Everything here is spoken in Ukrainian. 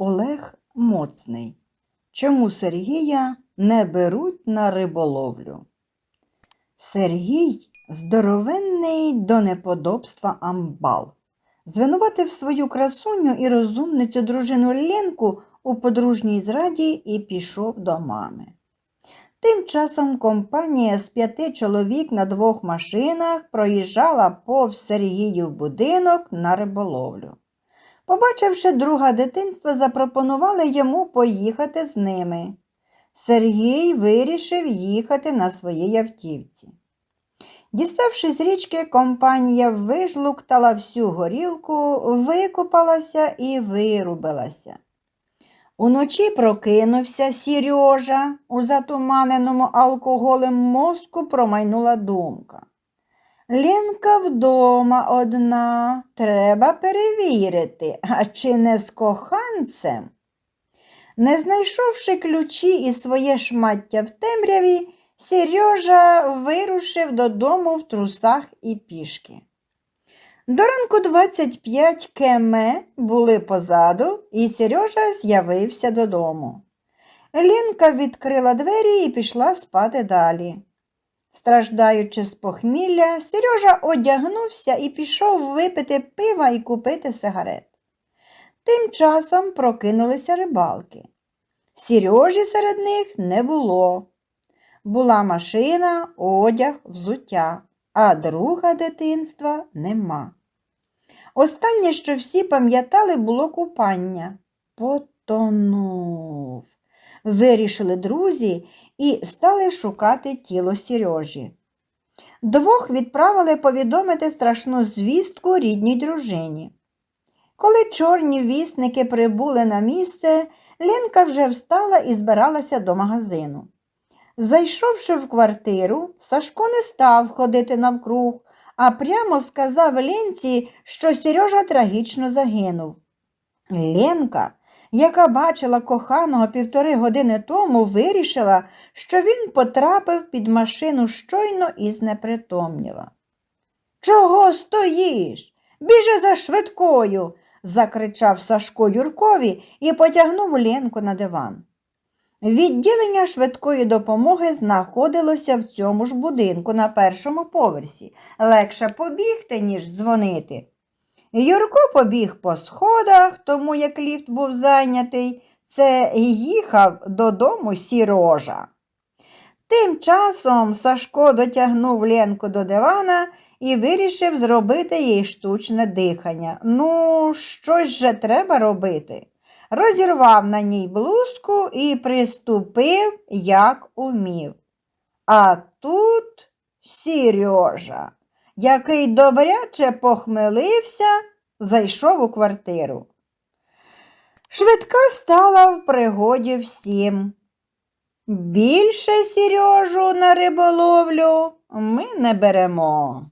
Олег Моцний. Чому Сергія не беруть на риболовлю? Сергій здоровенний до неподобства амбал. Звинуватив свою красуню і розумницю дружину Ленку у подружній зраді і пішов до мами. Тим часом компанія з п'яти чоловік на двох машинах проїжджала повз Сергіїв будинок на риболовлю. Побачивши друга дитинства, запропонували йому поїхати з ними. Сергій вирішив їхати на своїй автівці. Діставши з річки, компанія вижлуктала всю горілку, викупалася і вирубилася. Уночі прокинувся Сірьожа, у затуманеному алкоголем мозку промайнула думка. Ленка вдома одна, треба перевірити, а чи не з коханцем? Не знайшовши ключі і своє шмаття в темряві, Сережа вирушив додому в трусах і пішки. До ранку 25 км були позаду, і Сережа з'явився додому. Лінка відкрила двері і пішла спати далі. Страждаючи з похмілля, Сережа одягнувся і пішов випити пива і купити сигарет. Тим часом прокинулися рибалки. Сережі серед них не було. Була машина, одяг, взуття, а друга дитинства нема. Останнє, що всі пам'ятали, було купання. Потонув. Вирішили друзі і стали шукати тіло Сережі. Двох відправили повідомити страшну звістку рідній дружині. Коли чорні вісники прибули на місце, Ленка вже встала і збиралася до магазину. Зайшовши в квартиру, Сашко не став ходити навкруг, а прямо сказав Ленці, що Сережа трагічно загинув. Ленка, яка бачила коханого півтори години тому, вирішила, що він потрапив під машину щойно і знепритомніла. Чого стоїш? Біжи за швидкою, закричав Сашко Юркові і потягнув Ленку на диван. Відділення швидкої допомоги знаходилося в цьому ж будинку на першому поверсі. Легше побігти, ніж дзвонити. Юрко побіг по сходах, тому як ліфт був зайнятий, це їхав додому сірожа. Тим часом Сашко дотягнув Ленку до дивана і вирішив зробити їй штучне дихання. Ну, щось же треба робити. Розірвав на ній блузку і приступив, як умів. А тут Сережа, який добряче похмелився, зайшов у квартиру. Швидка стала в пригоді всім. Більше Сережу на риболовлю ми не беремо.